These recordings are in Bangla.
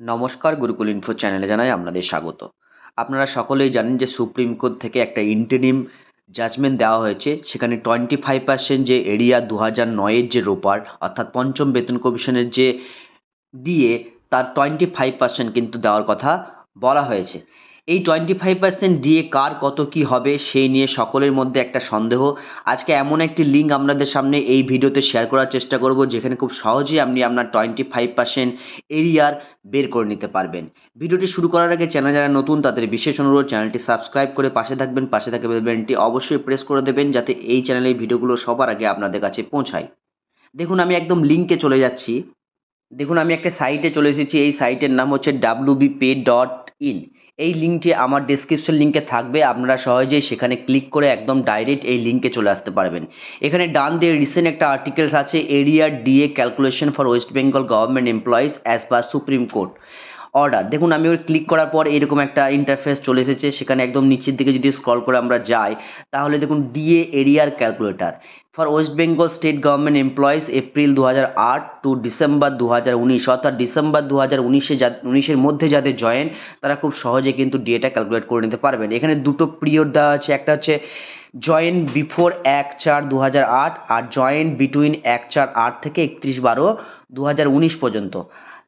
নমস্কার গুরুকুল ইনফো চ্যানেলে জানাই আপনাদের স্বাগত। আপনারা সকলেই জানেন যে সুপ্রিম কোর্ট থেকে একটা ইন্টেনিম জাজমেন্ট দেওয়া হয়েছে, সেখানে টোয়েন্টি ফাইভ পার্সেন্ট যে এরিয়া দু হাজার নয়ের যে রোপার, অর্থাৎ পঞ্চম বেতন কমিশনের যে দিয়ে, তার টোয়েন্টি ফাইভ পার্সেন্ট কিন্তু দেওয়ার কথা বলা হয়েছে। এই টোয়েন্টি ফাইভ পার্সেন্ট দিয়ে কার কত কি হবে, সেই নিয়ে সকলের মধ্যে একটা সন্দেহ। আজকে এমন একটি লিঙ্ক আপনাদের সামনে এই ভিডিওতে শেয়ার করার চেষ্টা করব, যেখানে খুব সহজেই আপনি আপনার টোয়েন্টি ফাইভ পার্সেন্ট এরিয়ার বের করে নিতে পারবেন। ভিডিওটি শুরু করার আগে চ্যানেল যারা নতুন, তাদের বিশেষ অনুরোধ চ্যানেলটি সাবস্ক্রাইব করে পাশে থাকবেন, পাশে থাকা বেলবেনটি অবশ্যই প্রেস করে দেবেন, যাতে এই চ্যানেলের ভিডিওগুলো সবার আগে আপনাদের কাছে পৌঁছায়। দেখুন, আমি একদম লিঙ্কে চলে যাচ্ছি। দেখুন, আমি একটা সাইটে চলে এসেছি, এই সাইটের নাম হচ্ছে ডাব্লু ডট ইন এই লিঙ্কটি আমার ডিসক্রিপশন লিঙ্কে থাকবে, আপনারা সহজেই সেখানে ক্লিক করে একদম ডাইরেক্ট এই লিঙ্কে চলে আসতে পারবেন। এখানে ডান দিয়ে রিসেন্ট একটা আর্টিকেলস আছে arrear DA calculation for West Bengal government employees as per Supreme Court order দেখুন, আমি ওই ক্লিক করার পর এরকম একটা ইন্টারফেস চলে এসেছে, সেখানে একদম নিচের দিকে যদি স্ক্রল করে আমরা যাই, তাহলে দেখুন DA arrear calculator for West Bengal state government employees April দু হাজার আট টু ডিসেম্বর দু হাজার উনিশ, অর্থাৎ ডিসেম্বর দু হাজার উনিশে উনিশের মধ্যে যাদের জয়েন তারা খুব সহজে কিন্তু ডিএটা ক্যালকুলেট করে নিতে পারবেন। এখানে দুটো পিরিয়ড দেওয়া আছে, একটা হচ্ছে জয়েন বিফোর এক চার দু আর জয়েন বিটুইন এক চার আট থেকে একত্রিশ বারো দু পর্যন্ত।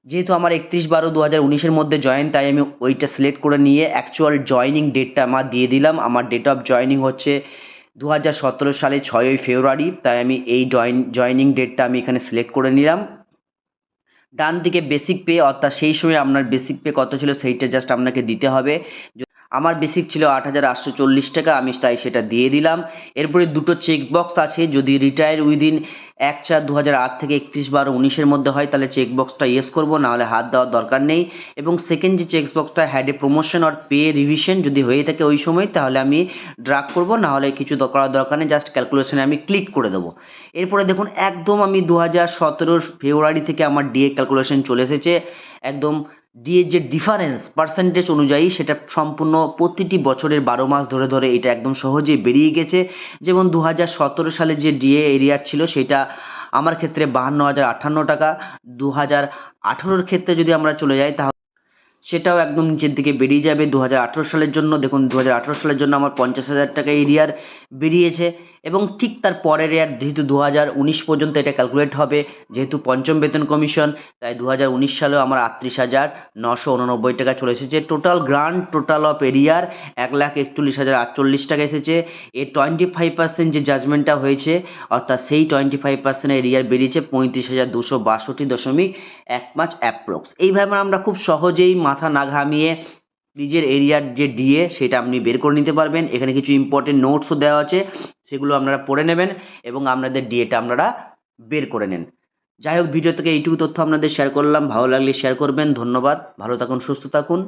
যেহেতু আমার একত্রিশ বারো দু হাজার উনিশের মধ্যে জয়েন তাই আমি ওইটা সিলেক্ট করে নিয়ে অ্যাকচুয়াল জয়নিং ডেটটা আমার দিয়ে দিলাম। আমার ডেট অফ জয়নিং হচ্ছে দু হাজার সতেরো সালে ছয়ই ফেব্রুয়ারি, তাই আমি এই জয়েন জয়নিং ডেটটা আমি এখানে সিলেক্ট করে নিলাম। ডান দিকে বেসিক পে অর্থাৎ সেই সময় আপনার বেসিক পে কত ছিল সেইটা জাস্ট আপনাকে দিতে হবে। আমার বেসিক ছিল আট হাজার আটশো চল্লিশ টাকা, আমি তাই সেটা দিয়ে দিলাম। এরপরে দুটো চেকবক্স আছে, যদি রিটায়ার উইদিন এক চার দু হাজার আট থেকে একত্রিশ বারো উনিশের মধ্যে হয়, তাহলে চেক বক্সটা ইয়েস করব, নাহলে হাত দেওয়ার দরকার নেই। এবং সেকেন্ড যে চেক বক্সটা হ্যাড এ প্রমোশন আর পে রিভিশন যদি হয়ে থাকে ওই সময়, তাহলে আমি ড্রাগ করব, নাহলে কিছু করার দরকার নেই জাস্ট ক্যালকুলেশনে আমি ক্লিক করে দেবো। এরপরে দেখুন, একদম আমি দু হাজার সতেরোর ফেব্রুয়ারি থেকে আমার ডিএ ক্যালকুলেশন চলে এসেছে। একদম ডিএর যে ডিফারেন্স পার্সেন্টেজ অনুযায়ী সেটা সম্পূর্ণ প্রতিটি বছরের বারো মাস ধরে ধরে এটা একদম সহজেই বেরিয়ে গেছে। যেমন দু হাজার সতেরো সালে যে ডিএ এরিয়ার ছিল সেটা আমার ক্ষেত্রে বাহান্ন হাজার আটান্ন টাকা। দু হাজার আঠেরোর ক্ষেত্রে যদি আমরা চলে যাই তাহলে সেটাও একদম নিচের দিকে বেরিয়ে যাবে। দু হাজার আঠেরো সালের জন্য দেখুন দু হাজার আঠেরো সালের জন্য আমার পঞ্চাশ হাজার টাকা এরিয়ার বেরিয়েছে। এবং ঠিক তার পরের ইয়ার যেহেতু দু হাজার উনিশ পর্যন্ত এটা ক্যালকুলেট হবে, যেহেতু পঞ্চম বেতন কমিশন তাই দু হাজার উনিশ সালেও আমার আটত্রিশ হাজার নশো উননব্বই টাকা চলে এসেছে। টোটাল গ্রান্ড টোটাল অফ এরিয়ার এক লাখ একচল্লিশ হাজার আটচল্লিশ টাকা এসেছে। এর টোয়েন্টি ফাইভ পার্সেন্ট যে জাজমেন্টটা হয়েছে, অর্থাৎ সেই টোয়েন্টি ফাইভ পার্সেন্ট এরিয়ার বেরিয়েছে পঁয়ত্রিশ হাজার দুশো বাষট্টি দশমিক এক পাঁচ অ্যাপ্রক্স এইভাবে আমরা খুব সহজেই মাথা না ঘামিয়ে নিজের এরিয়ার যে ডিএ সেটা আপনি বের করে নিতে পারবেন। এখানে কিছু ইম্পর্টেন্ট নোটসও দেওয়া আছে, সেগুলো আপনারা পড়ে নেবেন এবং আপনাদের ডিএটা আপনারা বের করে নেন। যাই হোক ভিডিও থেকে এইটুকু তথ্য আপনাদের শেয়ার করলাম। ভালো লাগলে শেয়ার করবেন। ধন্যবাদ। ভালো থাকুন, সুস্থ থাকুন।